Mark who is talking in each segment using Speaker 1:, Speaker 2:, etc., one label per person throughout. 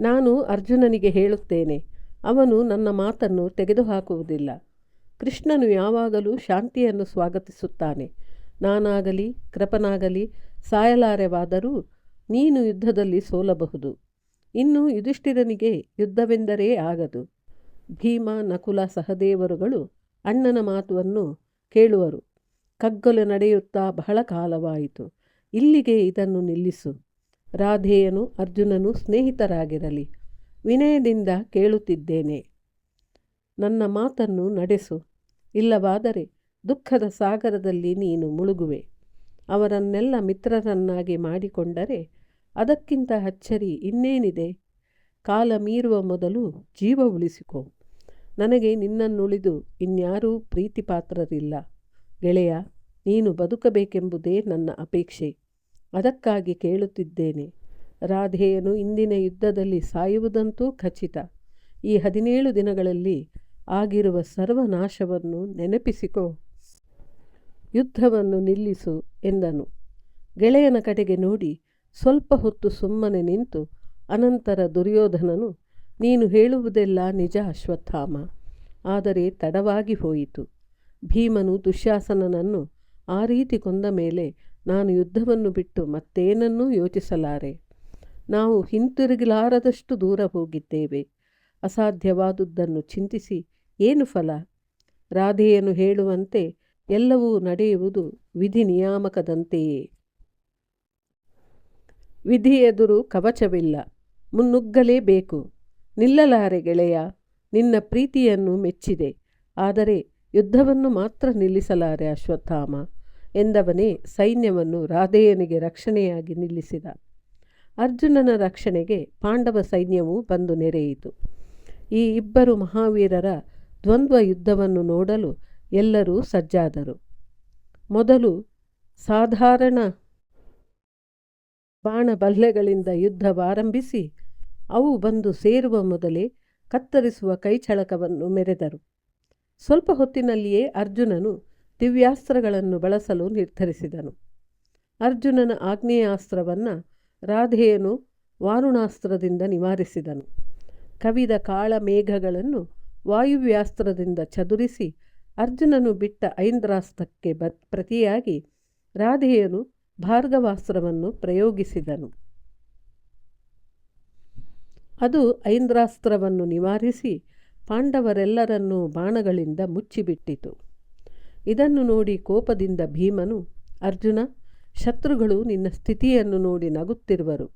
Speaker 1: ನಾನು ಅರ್ಜುನನಿಗೆ ಹೇಳುತ್ತೇನೆ, ಅವನು ನನ್ನ ಮಾತನ್ನು ತೆಗೆದುಹಾಕುವುದಿಲ್ಲ. ಕೃಷ್ಣನು ಯಾವಾಗಲೂ ಶಾಂತಿಯನ್ನು ಸ್ವಾಗತಿಸುತ್ತಾನೆ. ನಾನಾಗಲಿ, ಕೃಪನಾಗಲಿ, ಸಾಯಲಾರೆವಾದರೂ ನೀನು ಯುದ್ಧದಲ್ಲಿ ಸೋಲಬಹುದು. ಇನ್ನು ಯುಧಿಷ್ಠಿರನಿಗೆ ಯುದ್ಧವೆಂದರೇ ಆಗದು. ಭೀಮ, ನಕುಲ, ಸಹದೇವರುಗಳು ಅಣ್ಣನ ಮಾತುವನ್ನು ಕೇಳುವರು. ಕಗ್ಗೊಲೆ ನಡೆಯುತ್ತಾ ಬಹಳ ಕಾಲವಾಯಿತು. ಇಲ್ಲಿಗೆ ಇದನ್ನು ನಿಲ್ಲಿಸು. ರಾಧೇಯನು ಅರ್ಜುನನು ಸ್ನೇಹಿತರಾಗಿರಲಿ. ವಿನಯದಿಂದ ಕೇಳುತ್ತಿದ್ದೇನೆ. ನನ್ನ ಮಾತನ್ನು ನಡೆಸು. ಇಲ್ಲವಾದರೆ ದುಃಖದ ಸಾಗರದಲ್ಲಿ ನೀನು ಮುಳುಗುವೆ. ಅವರನ್ನೆಲ್ಲ ಮಿತ್ರರನ್ನಾಗಿ ಮಾಡಿಕೊಂಡರೆ ಅದಕ್ಕಿಂತ ಅಚ್ಚರಿ ಇನ್ನೇನಿದೆ? ಕಾಲ ಮೀರುವ ಮೊದಲು ಜೀವ ಉಳಿಸಿಕೊ. ನನಗೆ ನಿನ್ನನ್ನುಳಿದು ಇನ್ಯಾರೂ ಪ್ರೀತಿಪಾತ್ರರಿಲ್ಲ. ಗೆಳೆಯ, ನೀನು ಬದುಕಬೇಕೆಂಬುದೇ ನನ್ನ ಅಪೇಕ್ಷೆ. ಅದಕ್ಕಾಗಿ ಕೇಳುತ್ತಿದ್ದೇನೆ. ರಾಧೆಯನು ಇಂದಿನ ಯುದ್ಧದಲ್ಲಿ ಸಾಯುವುದಂತೂ ಖಚಿತ. ಈ ಹದಿನೇಳು ದಿನಗಳಲ್ಲಿ ಆಗಿರುವ ಸರ್ವನಾಶವನ್ನು ನೆನಪಿಸಿಕೊ. ಯುದ್ಧವನ್ನು ನಿಲ್ಲಿಸು ಎಂದನು. ಗೆಳೆಯನ ಕಡೆಗೆ ನೋಡಿ ಸ್ವಲ್ಪ ಹೊತ್ತು ಸುಮ್ಮನೆ ನಿಂತು ಅನಂತರ ದುರ್ಯೋಧನನು, ನೀನು ಹೇಳುವುದೆಲ್ಲ ನಿಜ ಅಶ್ವತ್ಥಾಮ. ಆದರೆ ತಡವಾಗಿ ಹೋಯಿತು. ಭೀಮನು ದುಶ್ಯಾಸನನನ್ನು ಆ ರೀತಿ ಕೊಂದ ಮೇಲೆ ನಾನು ಯುದ್ಧವನ್ನು ಬಿಟ್ಟು ಮತ್ತೇನನ್ನೂ ಯೋಚಿಸಲಾರೆ? ನಾವು ಹಿಂತಿರುಗಲಾರದಷ್ಟು ದೂರ ಹೋಗಿದ್ದೇವೆ. ಅಸಾಧ್ಯವಾದುದನ್ನು ಚಿಂತಿಸಿ ಏನು ಫಲ? ರಾಧೆಯನ್ನು ಹೇಳುವಂತೆ ಎಲ್ಲವೂ ನಡೆಯುವುದು ವಿಧಿ ನಿಯಾಮಕದಂತೆಯೇ ವಿಧಿ ಎದುರು ಕವಚವಿಲ್ಲ. ಮುನ್ನುಗ್ಗಲೇಬೇಕು. ನಿಲ್ಲಲಾರೆ ಗೆಳೆಯ, ನಿನ್ನ ಪ್ರೀತಿಯನ್ನು ಮೆಚ್ಚಿದೆ. ಆದರೆ ಯುದ್ಧವನ್ನು ಮಾತ್ರ ನಿಲ್ಲಿಸಲಾರೆ ಅಶ್ವತ್ಥಾಮ. ಎಂದವನೇ ಸೈನ್ಯವನ್ನು ರಾಧೆಯನಿಗೆ ರಕ್ಷಣೆಯಾಗಿ ನಿಲ್ಲಿಸಿದ. ಅರ್ಜುನನ ರಕ್ಷಣೆಗೆ ಪಾಂಡವ ಸೈನ್ಯವು ಬಂದು ನೆರೆಯಿತು. ಈ ಇಬ್ಬರು ಮಹಾವೀರರ ದ್ವಂದ್ವ ಯುದ್ಧವನ್ನು ನೋಡಲು ಎಲ್ಲರೂ ಸಜ್ಜಾದರು. ಮೊದಲು ಸಾಧಾರಣ ಬಾಣಬಲ್ಲೆಗಳಿಂದ ಯುದ್ಧವಾರಂಭಿಸಿ ಅವು ಬಂದು ಸೇರುವ ಮೊದಲೇ ಕತ್ತರಿಸುವ ಕೈಚಳಕವನ್ನು ಮೆರೆದರು. ಸ್ವಲ್ಪ ಹೊತ್ತಿನಲ್ಲಿಯೇ ಅರ್ಜುನನು ದಿವ್ಯಾಸ್ತ್ರಗಳನ್ನು ಬಳಸಲು ನಿರ್ಧರಿಸಿದನು. ಅರ್ಜುನನ ಆಗ್ನೇಯಾಸ್ತ್ರವನ್ನು ರಾಧೆಯನು ವಾರುಣಾಸ್ತ್ರದಿಂದ ನಿವಾರಿಸಿದನು. ಕವಿದ ಕಾಳ ಮೇಘಗಳನ್ನು ವಾಯುವ್ಯಾಸ್ತ್ರದಿಂದ ಚದುರಿಸಿ ಅರ್ಜುನನು ಬಿಟ್ಟ ಐಂದ್ರಾಸ್ತ್ರಕ್ಕೆ ಬ, ಪ್ರತಿಯಾಗಿ ರಾಧೆಯನು ಭಾರ್ಗವಾಸ್ತ್ರವನ್ನು ಪ್ರಯೋಗಿಸಿದನು. ಅದು ಐಂದ್ರಾಸ್ತ್ರವನ್ನು ನಿವಾರಿಸಿ ಪಾಂಡವರೆಲ್ಲರನ್ನೂ ಬಾಣಗಳಿಂದ ಮುಚ್ಚಿಬಿಟ್ಟಿತು. ಇದನ್ನು ನೋಡಿ ಕೋಪದಿಂದ ಭೀಮನು, ಅರ್ಜುನ, ಶತ್ರುಗಳು ನಿನ್ನ ಸ್ಥಿತಿಯನ್ನು ನೋಡಿ ನಗುತ್ತಿರುವರು.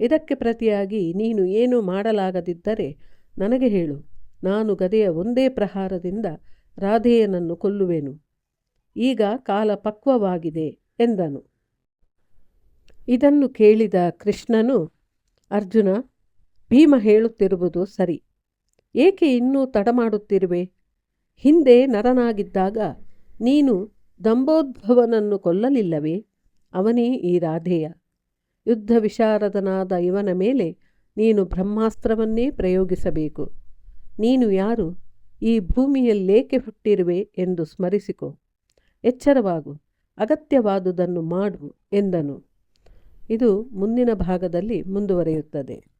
Speaker 1: ಇದಕ್ಕೆ ಪ್ರತಿಯಾಗಿ ನೀನು ಏನೂ ಮಾಡಲಾಗದಿದ್ದರೆ ನನಗೆ ಹೇಳು. ನಾನು ಗದೆಯ ಒಂದೇ ಪ್ರಹಾರದಿಂದ ರಾಧೆಯನನ್ನು ಕೊಲ್ಲುವೆನು. ಈಗ ಕಾಲ ಪಕ್ವವಾಗಿದೆ ಎಂದನು. ಇದನ್ನು ಕೇಳಿದ ಕೃಷ್ಣನು, ಅರ್ಜುನ, ಭೀಮ ಹೇಳುತ್ತಿರುವುದು ಸರಿ. ಏಕೆ ಇನ್ನೂ ತಡ ಮಾಡುತ್ತಿರುವೆ? ಹಿಂದೆ ನರನಾಗಿದ್ದಾಗ ನೀನು ದಂಬೋದ್ಭವನನ್ನು ಕೊಲ್ಲಲಿಲ್ಲವೇ? ಅವನೇ ಈ ರಾಧೆಯ. ಯುದ್ಧ ವಿಶಾರದನಾದ ಇವನ ಮೇಲೆ ನೀನು ಬ್ರಹ್ಮಾಸ್ತ್ರವನ್ನೇ ಪ್ರಯೋಗಿಸಬೇಕು. ನೀನು ಯಾರು? ಈ ಭೂಮಿಯಲ್ಲೇಕೆ ಹುಟ್ಟಿರುವೆ ಎಂದು ಸ್ಮರಿಸಿಕೊ. ಎಚ್ಚರವಾಗು, ಅಗತ್ಯವಾದುದನ್ನು ಮಾಡು ಎಂದನು. ಇದು ಮುಂದಿನ ಭಾಗದಲ್ಲಿ ಮುಂದುವರಿಯುತ್ತದೆ.